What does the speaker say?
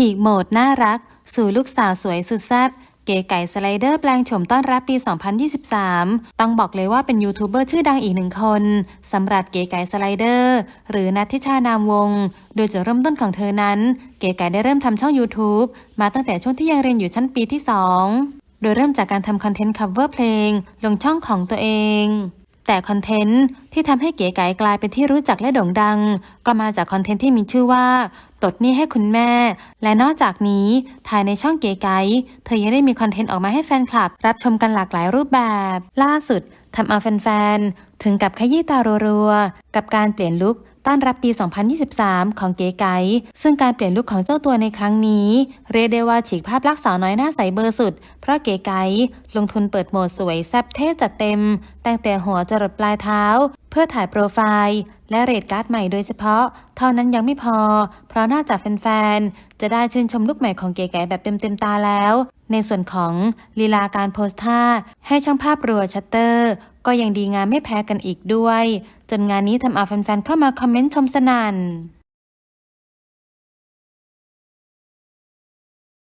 ฉีกโหมดน่ารัก สู่ลูกสาวสวยสุดแซ่บเก๋ไก่สไลเดอร์แปลงโฉมต้อนรับปี 2023 ต้องบอกเลยว่าเป็นยูทูบเบอร์ชื่อดังอีกหนึ่งคนสำหรับเก๋ไก่สไลเดอร์ หรือนัททิชานามวง โดยจุดเริ่มต้นของเธอนั้น เก๋ไก่ได้เริ่มทำช่อง YouTube มาตั้งแต่ช่วงที่ยังเรียนอยู่ชั้นปีที่ 2 โดยเริ่มจากการทำคอนเทนต์ cover เพลง ลงช่องของตัวเองแต่คอนเทนต์ที่ทำให้เก๋ไก๋กลายเป็นที่รู้จักและโด่งดัง ก็มาจากคอนเทนต์ที่มีชื่อว่า ปลดหนี้ให้คุณแม่ และนอกจากนี้ภายในช่องเก๋ไก๋เธอยังได้มีคอนเทนต์ออกมาให้แฟนคลับ รับชมกันหลากหลายรูปแบบ ล่าสุดทำเอาแฟนๆ ถึงกับขยี้ตารัวๆ กับการเปลี่ยนลุคต้อนรับปี 2023 ของเก๋ไก๋ซึ่งการเปลี่ยนลุคของเจ้าตัวในครั้งนี้ เรียกได้ว่าฉีกภาพลักษณ์สาวน้อยหน้าใสเบอร์สุด เพราะเก๋ไก๋ลงทุนเปิดโหมดสวยแซ่บเท่จัดเต็ม แตั้งแต่หัวจรดปลายเท้าเพื่อถ่ายโปรไฟล์และเรทการ์ดใหม่โดยเฉพาะ เท่านั้นยังไม่พอ เพราะนอกจากแฟนๆ จะได้ชื่นชมลูกใหม่ของเก๋ไก๋แบบเต็มๆ ตาแล้ว ในส่วนของลีลาการโพสท่าให้ช่างภาพรัวชัตเตอร์ ก็ยังดีงามไม่แพ้กันอีกด้วย จนงานนี้ทำเอาแฟนๆ เข้ามาคอมเมนต์ชมสนั่น